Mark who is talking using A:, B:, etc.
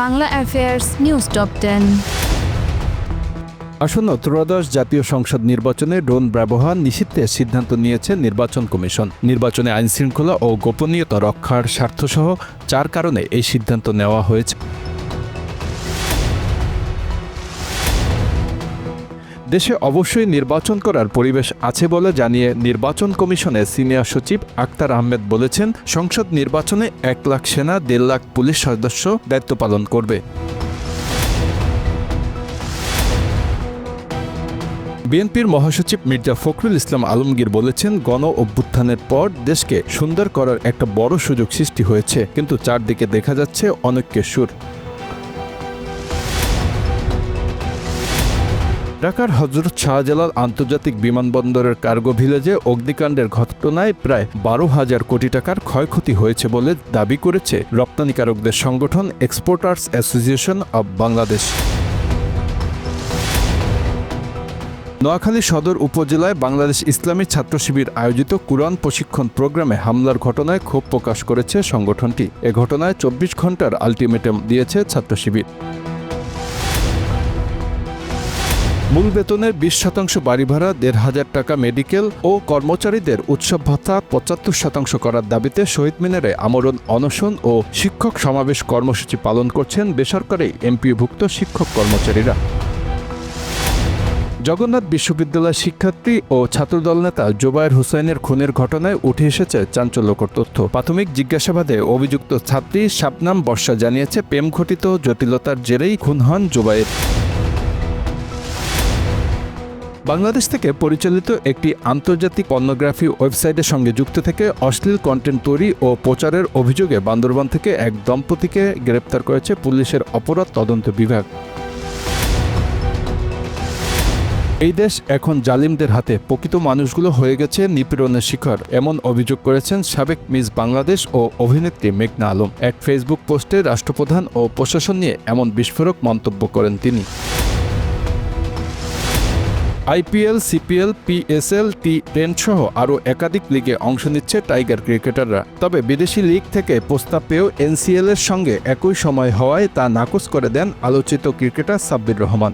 A: Bangla affairs news top ten.
B: আসন্ন ত্রয়োদশ জাতীয় সংসদ নির্বাচনে ড্রোন ব্যবহার নিষিদ্ধের সিদ্ধান্ত নিয়েছে নির্বাচন কমিশন। নির্বাচনে আইনশৃঙ্খলা ও গোপনীয়তা রক্ষার স্বার্থসহ চার কারণে এই সিদ্ধান্ত নেওয়া হয়েছে। দেশে অবশ্যই নির্বাচন করার পরিবেশ আছে বলে জানিয়ে নির্বাচন কমিশনের সিনিয়র সচিব আক্তার আহমেদ বলেছেন, সংসদ নির্বাচনে এক লাখ সেনা, দেড় লাখ পুলিশ সদস্য দায়িত্ব পালন করবে। বিএনপির মহাসচিব মির্জা ফখরুল ইসলাম আলমগীর বলেছেন, গণ অভ্যুত্থানের পর দেশকে সুন্দর করার একটা বড় সুযোগ সৃষ্টি হয়েছে, কিন্তু চারদিকে দেখা যাচ্ছে অনৈক্যের সুর। ঢাকার হজরত শাহজালাল আন্তর্জাতিক বিমানবন্দরের কার্গো ভিলেজে অগ্নিকাণ্ডের ঘটনায় প্রায় বারো হাজার কোটি টাকার ক্ষয়ক্ষতি হয়েছে বলে দাবি করেছে রপ্তানিকারকদের সংগঠন exporters association of Bangladesh. Noakhali সদর উপজেলায় বাংলাদেশ ইসলামী ছাত্র শিবির আয়োজিত কুরআন প্রশিক্ষণ প্রোগ্রামে হামলার ঘটনায় ক্ষোভ প্রকাশ করেছে সংগঠনটি। এ ঘটনায় চব্বিশ ঘণ্টার আলটিমেটাম দিয়েছে ছাত্র শিবির। মূল বেতনের বিশ শতাংশ বাড়ি ভাড়া, দেড় হাজার টাকা মেডিকেল ও কর্মচারীদের উৎসব ভাতা, পঁচাত্তর শতাংশ করার দাবিতে শহীদ মিনারে আমরণ, অনশন ও শিক্ষক সমাবেশ কর্মসূচি পালন করছেন বেসরকারি এমপিভুক্ত শিক্ষক কর্মচারীরা। জগন্নাথ বিশ্ববিদ্যালয়ের শিক্ষার্থী ও ছাত্রদল নেতা জোবায়ের হুসাইনের খুনের ঘটনায় উঠে এসেছে চাঞ্চল্যকর তথ্য। প্রাথমিক জিজ্ঞাসাবাদে অভিযুক্ত ছাত্রী শাবনাম বর্ষা জানিয়েছে প্রেম ঘটিত জটিলতার জেরেই খুন হন জোবায়ের। বাংলাদেশ থেকে পরিচালিত একটি আন্তর্জাতিক পর্নোগ্রাফি ওয়েবসাইটের সঙ্গে যুক্ত থেকে অশ্লীল কন্টেন্ট তৈরি ও প্রচারের অভিযোগে বান্দরবান থেকে এক দম্পতিকে গ্রেপ্তার করেছে পুলিশের অপরাধ তদন্ত বিভাগ। এই দেশ এখন জালিমদের হাতে। প্রকৃত মানুষগুলো হয়ে গেছে নিপীড়নের শিকার এমন অভিযোগ করেছেন সাবেক মিস বাংলাদেশ ও অভিনেত্রী মেঘনা আলম। এক ফেসবুক পোস্টে রাষ্ট্রপ্রধান ও প্রশাসন নিয়ে এমন বিস্ফোরক মন্তব্য করেন তিনি। IPL, CPL, PSL, T ten সহ আরও একাধিক লিগে অংশ নিচ্ছে টাইগার ক্রিকেটাররা। তবে বিদেশি লিগ থেকে প্রস্তাব পেয়েও এনসিএল এর সঙ্গে একই সময় হওয়ায় তা নাকচ করে দেন আলোচিত ক্রিকেটার সাব্বির রহমান।